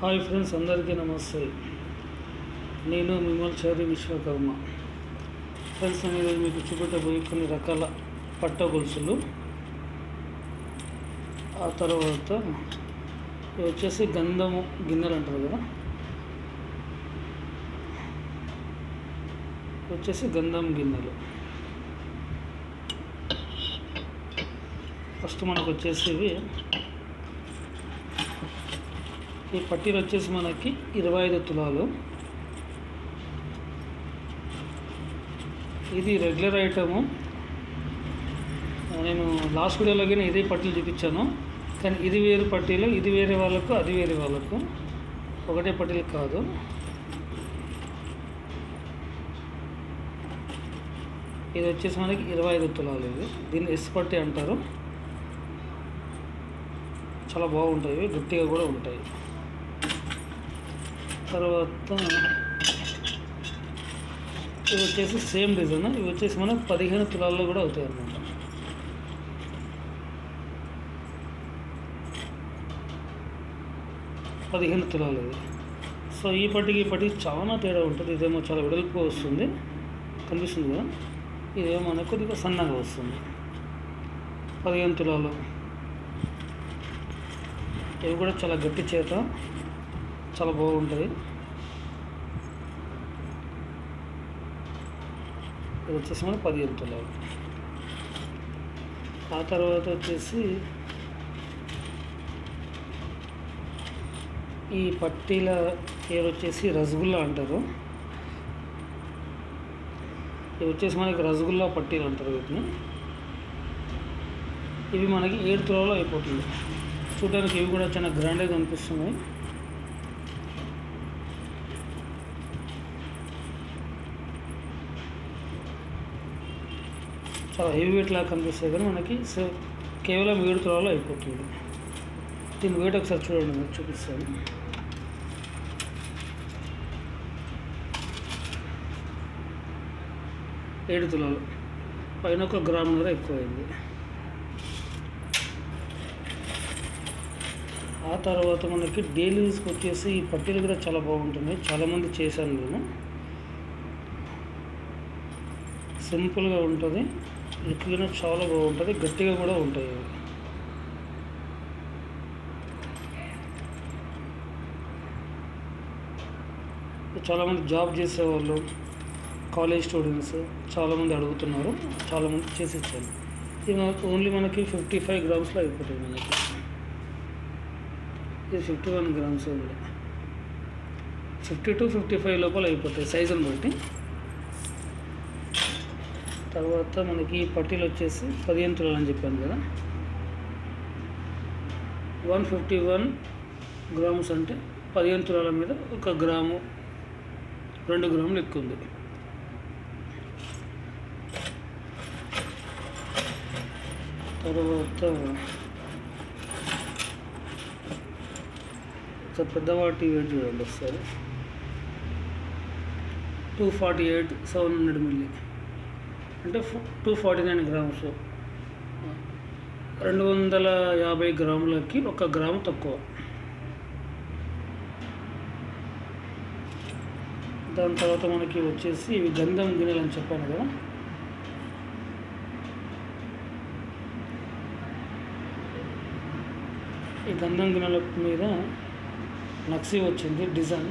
Hi friends అందరికీ నమస్తే. నేను మిమ్మల్చారి విశ్వకర్మ. ఫ్రెండ్స్ నేను మీకు చూపెట్టబోయే కొన్ని రకాల పట్ట గొలుసులు. ఆ తర్వాత వచ్చేసి గంధము గిన్నెలు అంటారు కదా. వచ్చేసి గంధం గిన్నెలు. ఫస్ట్ మనకు వచ్చేసి ఈ పట్టీలు వచ్చేసి మనకి ఇరవై ఐదు తులాలు. ఇది రెగ్యులర్ ఐటము. నేను లాస్ట్ వీడియోలో కానీ ఇదే పట్టీలు చూపించాను. కానీ ఇది వేరు పట్టీలు ఇది వేరే వాళ్ళకు అది వేరే వాళ్ళకు. ఒకటే పట్టీలు కాదు. ఇది వచ్చేసి మనకి ఇరవై ఐదు తులాలు ఇది. దీన్ని ఎస్ పట్టి అంటారు. చాలా బాగుంటాయి ఇవి గట్టిగా కూడా ఉంటాయి. తర్వాత ఇవి వచ్చేసి సేమ్ డిజైన్. ఇవి వచ్చేసి మనకు పదిహేను తులాల్లో కూడా అవుతాయి అన్నమాట పదిహేను తులాలు ఇది సో ఈ పట్టికి ఈ పట్టికి చాలా తేడా ఉంటుంది. ఇదేమో చాలా వెడల్పు వస్తుంది. కనిపిస్తుంది కదా? ఇదేమో మనకు కొద్దిగా సన్నగా వస్తుంది. పదిహేను తులాలు. ఇవి కూడా చాలా గట్టి చేత చాలా బాగుంటుంది. ఇది వచ్చేసి మనం పదిహేను తులాలు. ఆ తర్వాత వచ్చేసి ఈ పట్టీల పేరు వచ్చేసి రసగుల్లా అంటారు. ఇవి వచ్చేసి మనకి రసగుల్లా పట్టీలు అంటారు వీటిని. ఇవి మనకి ఏడు తులాలో అయిపోతుంది. చూడడానికి ఇవి కూడా చాలా గ్రాండ్గా కనిపిస్తున్నాయి. చాలా హెవీ వెయిట్ లాగా కనిపిస్తాయి కానీ మనకి సే- కేవలం ఏడు తులాలో అయిపోతుంది. దీని వెయిట్ ఒకసారి చూడండి మీకు చూపిస్తాను. ఏడు తులాలు. పైన ఒక గ్రామున్నర ఎక్కువైంది. ఆ తర్వాత మనకి డైలీ యూస్కి వచ్చేసి ఈ పట్టీలు కూడా చాలా బాగుంటున్నాయి. చాలామంది చేశాను నేను. సింపుల్గా ఉంటుంది. లుక్గా చాలా బాగుంటుంది గట్టిగా కూడా ఉంటాయి చాలామంది జాబ్ చేసేవాళ్ళు కాలేజ్ స్టూడెంట్స్ చాలామంది అడుగుతున్నారు చాలామంది చేసి ఇది మనకు ఓన్లీ మనకి ఫిఫ్టీ ఫైవ్ గ్రామ్స్లో అయిపోతుంది మనకి. ఇది ఫిఫ్టీ వన్ గ్రామ్స్ ఉంది. ఫిఫ్టీ టు ఫిఫ్టీ ఫైవ్ లోపల అయిపోతాయి సైజుని బట్టి. తర్వాత మనకి పట్టీలు వచ్చేసి పదిహేను తులాలు అని చెప్పాను కదా. వన్ ఫిఫ్టీ వన్ గ్రామ్స్ అంటే పదిహేను తులాల మీద ఒక గ్రాము రెండు గ్రాములు ఎక్కువ ఉంది. తర్వాత సార్ పెద్దవాటి వెయిట్ చూడండి ఒకసారి. Two forty eight seven hundred milli అంటే టూ ఫార్టీ నైన్ గ్రామ్స్ రెండు వందల యాభై గ్రాములకి ఒక గ్రాము తక్కువ. దాని తర్వాత మనకి వచ్చేసి ఇవి గంధం గిన్నెలు అని చెప్పాను కదా. ఈ గంధం గిన్నెల మీద నక్సీ వచ్చింది డిజైన్.